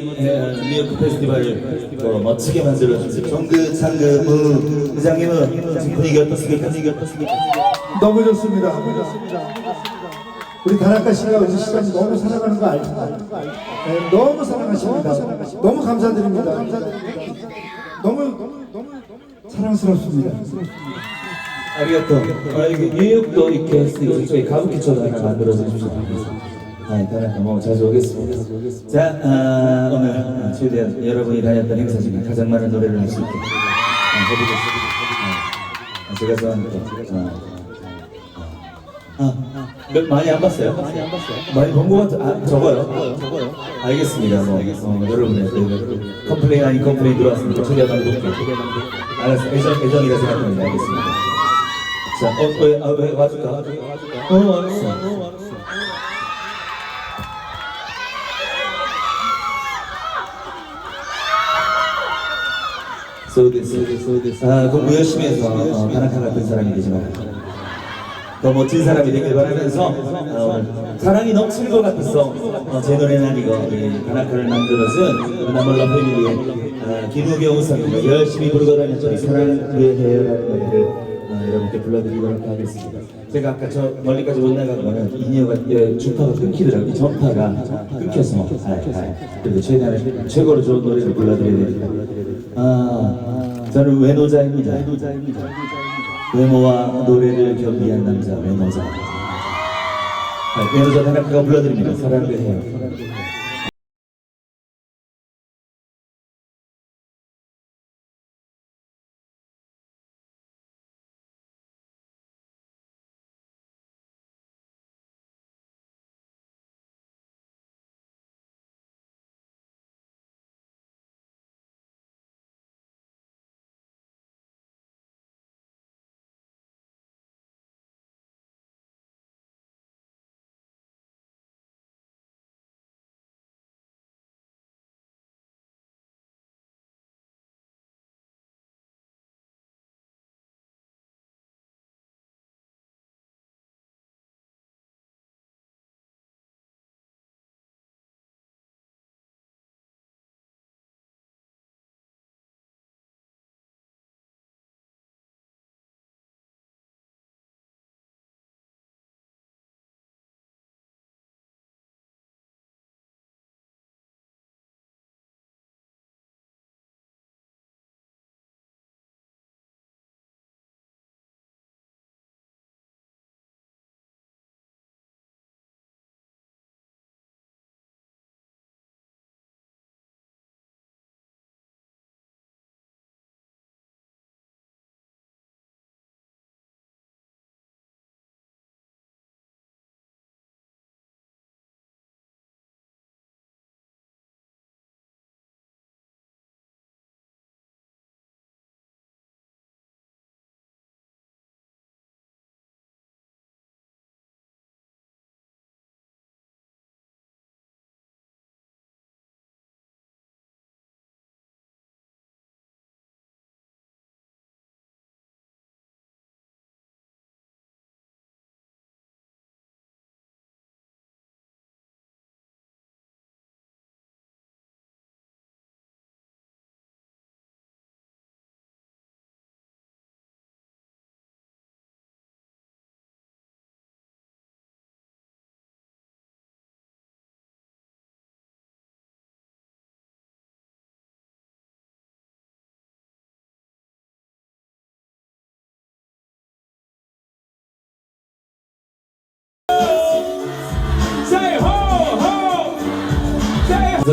에, 뉴욕 페스티벌을 어, 멋지게 만들어주신 정그 상그 무 부장님은 지금 분위기 어떻습니까? 분위기 어떻습니까? 너무 좋습니다. 우리 다나카 씨가 우리 시장 너무 사랑하는 거 알죠? 네, 너무 사랑하십니다. 너무 감사드립니다. 너무 너무 사랑스럽습니다. 아리가또. 아, 이게 뉴욕도 이렇게 저희 가부키초도 하나 만들어서 주셔서 아, 다 나카 뭐 자주 오겠습니다. 자, 아, 오늘 아, 최대한 여러분이 다녔던 행사 중에 가장 많은 노래를 할 수 있게 아, 해보겠습니다. 아, 제가 좋아하는 또, 아, 아, 몇- 많이 안 봤어요? 많이 안 봤어요? 많이 본 것 같아. 아, 적어요. 적어요. 알겠습니다. 뭐, 어, 여러분의 그, 컴플레인 아닌 컴플레인 들어왔습니다. 최대한 볼게요. 알았어. 애정, 애정이라 생각합니다. 알겠습니다. 자, 어, 왜, 아, 왜, 와줄까? 어, 알았어. 어, 알았어. So this. 아, 공부 열심히 해서 어, 다나카 같은 사람이 되지 말고 더 멋진 사람이 되길 바라면서 어, 사랑이 넘치는 것 같았어 어, 제 노래는 아니고 이 다나카를 만들어준 나몰라 패밀리의 어, 김우경 우선님과 열심히 부르고 다녔죠 이 사랑 왜해요라는 노래를 어, 여러분께 불러드리도록 하겠습니다. 제가 아까 저 멀리까지 못 나간 거는 인이어가 예, 주파가 끊기더라고요. 이 전파가 끊겨서. 아, 아, 그래도 최대한 최고로 좋은 노래를 불러드려야 됩니다 아, 저는 외노자입니다. 외모와 노래를 겸비한 남자 외노자. 아, 외노자 다나카가 불러드립니다. 사랑을 해요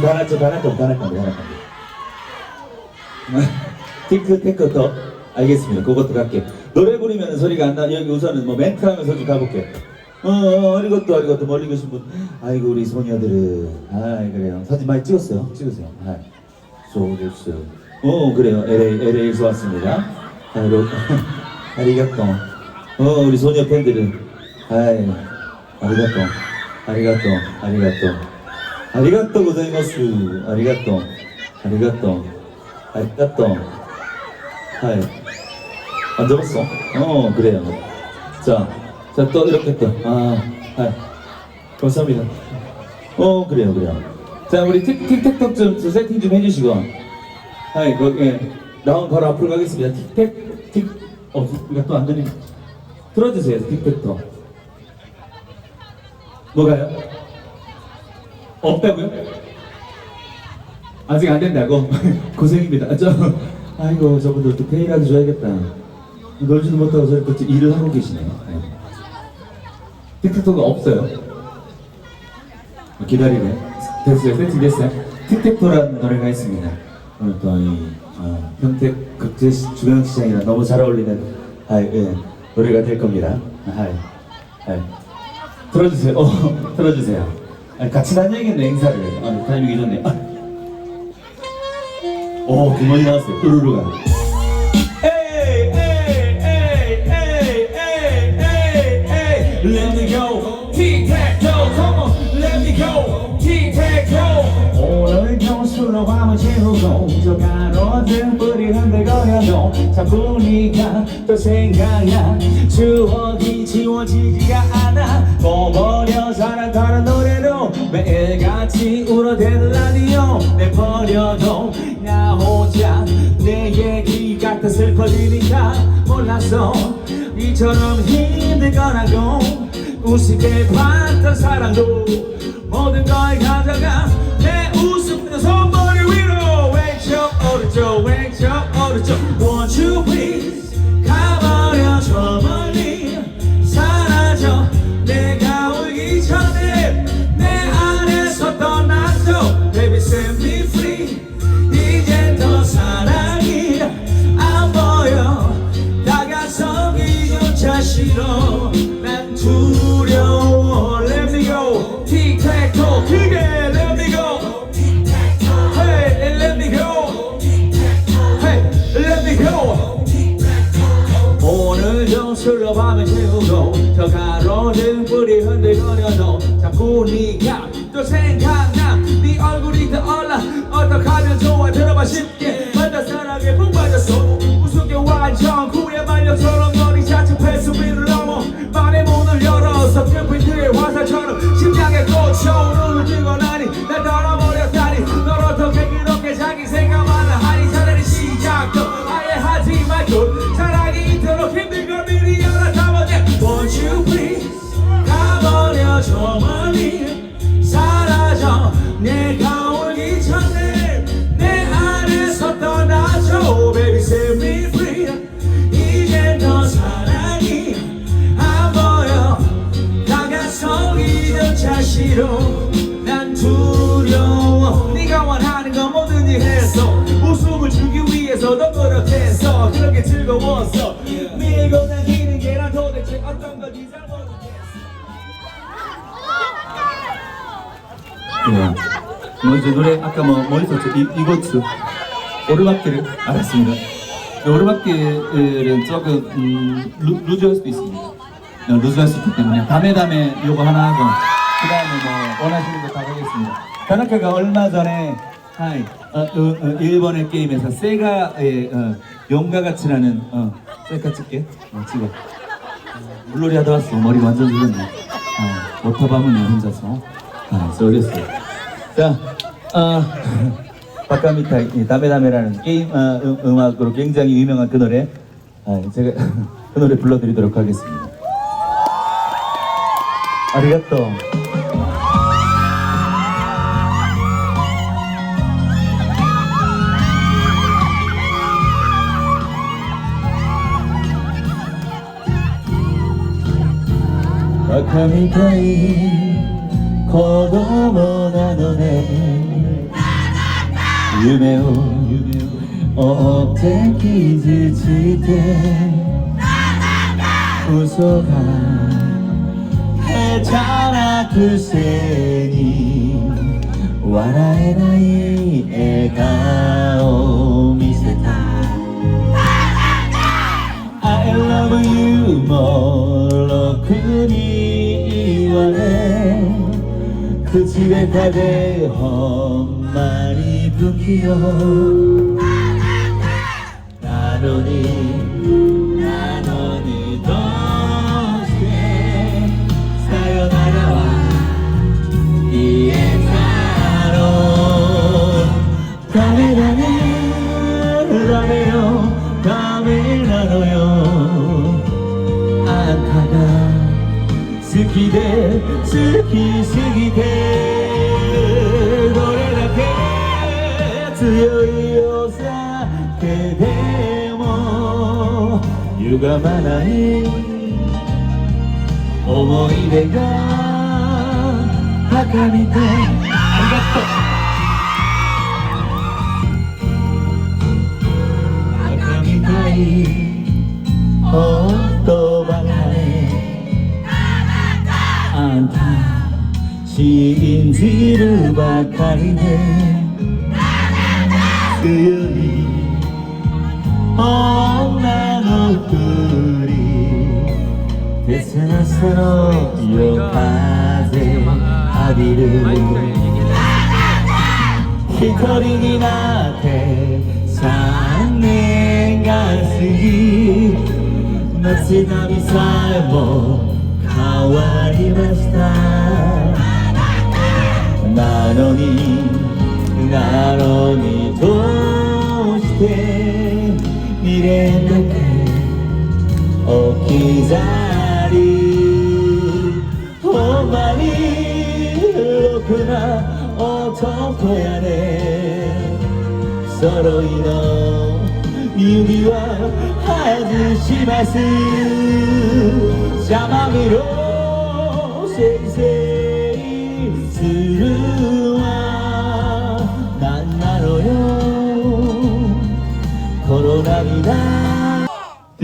다나카 다나카 핑크 더 알겠습니다. 그것도 갈게요. 노래 부르면 소리가 안 나. 여기 우선은 뭐 멘트 하면서 좀 가볼게요. 어, 어 아리것도 아리것도 멀리 계신 분. 아이고 우리 소녀들은. 아 그래요. 사진 많이 찍었어요? 찍으세요. 아 좋겠어요. 어 그래요. LA LA에서 왔습니다. 아이고 아리가또. 어 우리 소녀 팬들은. 아이 아리가또. 아리가또 아리가또 ありがとうございます。ありがとう。ありがとう。ありがとう。はい。앉아봤어? 어, 그래요. 자, 자, 또 이렇게 또. 아, 아, 감사합니다. 어, 그래요, 그래요. 자 우리 틱, 틱택톡 좀 세팅 좀 해주시고 아이 그 예. 나온 바로 앞으로 가겠습니다 틱택 틱어 이거 또 안 되네 틀어주세요 틱택톡 뭐가요? 없다고요? 아직 안 된다고? 고생입니다 아, 저 아이고 저분들 또 페이라도 줘야겠다 놀지도 못하고 저렇게 또 일을 하고 계시네요 네. 틱택톡은 없어요 기다리네. 됐어요. 세팅 됐어요. 틱택토라는 노래가 있습니다. 오늘 또이 어, 평택 극제 주변 시장이랑 너무 잘 어울리는 아, 예, 노래가 될 겁니다. 아, 아, 틀어주세요. 어, 틀어주세요. 아, 같이 다녀야겠네 행사를. 아, 타이밍이 좋네. 아. 오, 두 번이 나왔어요. 경술로 밤을 채우고 저 가로등 불이 흔들거려도 자꾸 네가 또 생각나. 추억이 지워지지가 않아. 꺼버려 사랑 다른 매일같이 울어대는 라디오 내버려도 나 혼자 내 얘기 같아 슬퍼지니까 몰랐어 이처럼 힘들 거라고 우습게 봤던 사랑도 모든 걸 가져가 내 웃음도 손머리 위로. 왼쪽 오른쪽 왼쪽 오른쪽 좋 네. 뭐저 노래 아까 뭐, 뭐 있었죠? 이, 이거츠 오르막길을 알았습니다. 이 오르막길은 조금 음, 루, 루즈할 수도 있습니다. 어, 루즈할 수 있기 때문에 다음에 다음에 요거 하나 하고 그 다음에 뭐 원하시는 거 다 하겠습니다. 다나카가 얼마 전에 하이 어, 어, 어, 일본의 게임에서 세가의 어, 용과 같이라는 어, 셀카 찍게 어, 찍어. 물놀이 하다 왔어. 머리 완전 죽었네. 어, 오토밤은 혼자서. 아, 쏠렸어요. 자, 어, 바카미타이, 이 다메다메라는 게임, 어, 음, 음악으로 굉장히 유명한 그 노래. 아, 제가 그 노래 불러드리도록 하겠습니다. 아리가또. 바카미타이 子供なのね。夢を追って傷ついて。嘘が下手なくせに笑えない笑顔を見せた。I love you もろくに言われ。口下でほんまに不器用。なのになのにどうしてさよならは言えたろう。ダメだね。ダメよ。ダメなのよ。あんたが好きでも歪まない思い出が儚みてありがとう。儚みたい言葉がねあんた信じるばかりで強い女のふり。切なさの夜風浴びる。一人になって三年が過ぎ街並みさえも変わりました。なのになのにどうして 미래는 어 기다리. 호만이 흘렀구나. 어떡해야 돼. 서로이 너 미우기와 하듯이 마스 자마미로 세세이 스루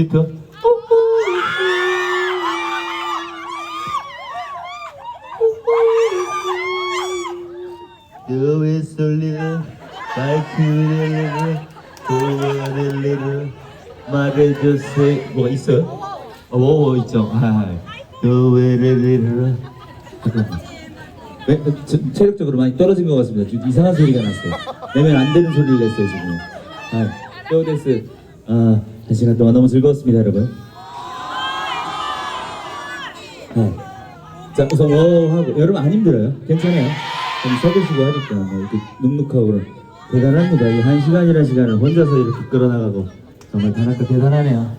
디트. Do it so little, like you little, 있어요? 어, 있죠. 아, do it a little. 체력적으로 많이 떨어진 것 같습니다. 지금 이상한 소리가 났어요. 내면 안 되는 소리를 냈어요 지금. 아, 뼈데스. 아. 한 시간 동안 너무 즐거웠습니다, 여러분. 아, 자, 우선 워 하고 여러분 안 힘들어요? 괜찮아요? 좀 서두시고 하니까 뭐 이렇게 눅눅하고 그럼 대단합니다. 이 한 시간이라는 시간을 혼자서 이렇게 끌어나가고 정말 다나카 대단하네요.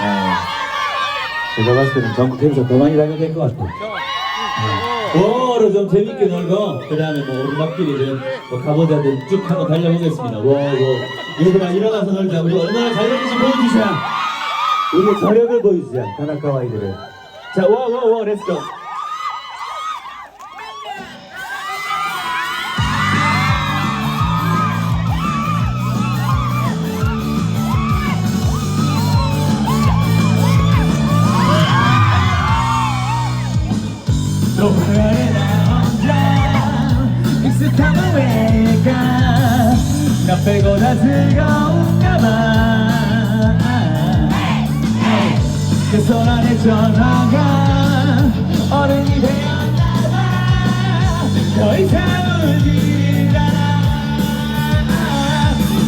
아, 제가 봤을 때는 전국 팬에서 더 많이 다녀야 것 같아요. 워로 좀 재밌게 놀고 그 다음에 뭐 오르막길이든 뭐 가보자든 쭉 하고 달려보겠습니다. 워 워 얘들아 일어나서 놀자. 우리 얼마나 잘했는지 보여주자. 우리의 저력을 보여주자. 다나카와 아이들을. 자, 워워워 렛츠고. 빼고 다 즐거운가 봐 그 손 안에 전화가 어른이 되었나 봐 더 이상 울지 않아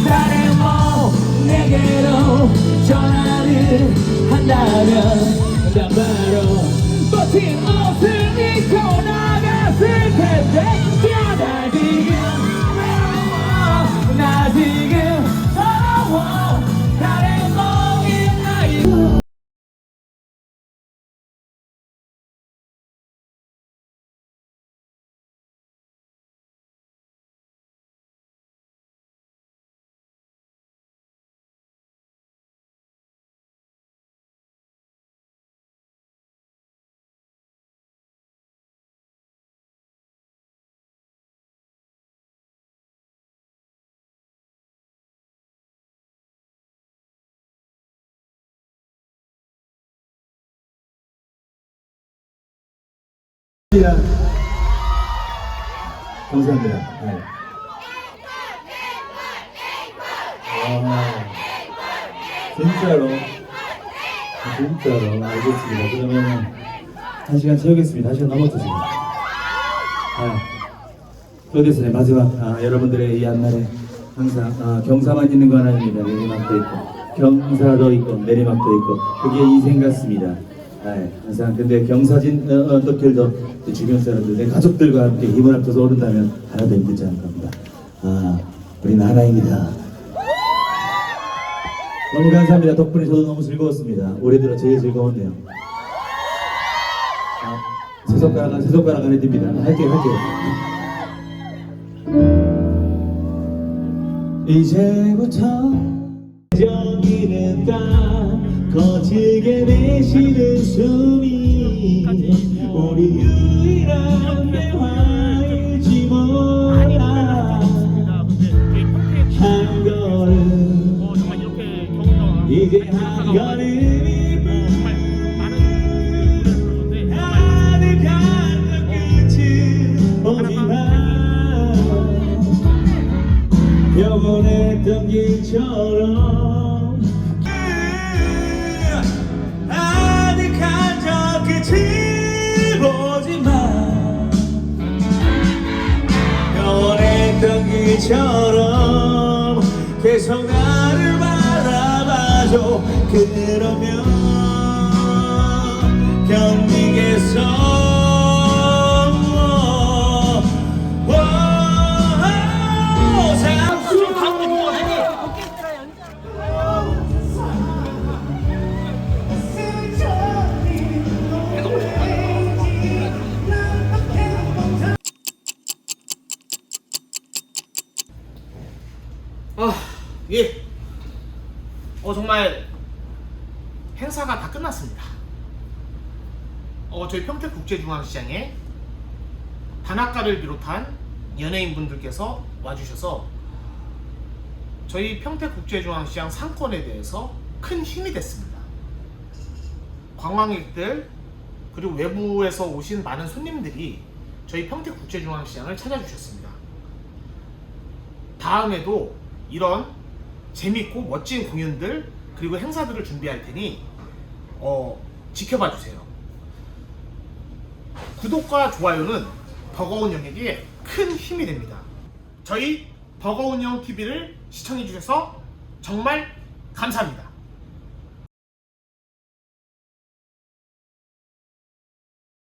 나를 뭐 내게로 전화를 한다면 난 바로 멋진 감사합니다. 네. 와, 진짜로. 진짜로. 알겠습니다. 그러면 한 시간 채우겠습니다. 한 시간 지금. 아, 프로듀서의 마지막, 아, 여러분들의 이 한날에 항상 아, 경사만 있는 건 아닙니다. 내리막도 있고, 경사도 있고, 내리막도 있고, 그게 인생 같습니다. 아, 항상 근데 경사진 어, 언덕길도 주변 사람들, 내 가족들과 함께 힘을 합쳐서 오른다면 하나도 힘들지 않을 겁니다. 아, 우리는 하나입니다. 너무 감사합니다. 덕분에 저도 너무 즐거웠습니다. 올해 들어 제일 즐거웠네요. 아, 세 손가락 세 손가락 안에 듭니다. 할게요, 할게요. 이제부터 저기는 땅 거칠게 내쉬는 숨이 우리 유일한 대화일지 몰라 한 걸음 이제 한 걸음이 영원했던 길처럼 보지만 영원했던 길처럼 계속 나를 바라봐줘. 그러면 견디겠어 어, 정말 행사가 다 끝났습니다. 어, 저희 평택국제중앙시장에 단학가를 비롯한 연예인분들께서 와주셔서 저희 평택국제중앙시장 상권에 대해서 큰 힘이 됐습니다. 관광객들 그리고 외부에서 오신 많은 손님들이 저희 평택국제중앙시장을 찾아주셨습니다. 다음에도 이런 재밌고 멋진 공연들 그리고 행사들을 준비할 테니 어, 지켜봐 주세요. 구독과 좋아요는 버거운 영에게 큰 힘이 됩니다. 저희 버거운 영 TV를 시청해 주셔서 정말 감사합니다.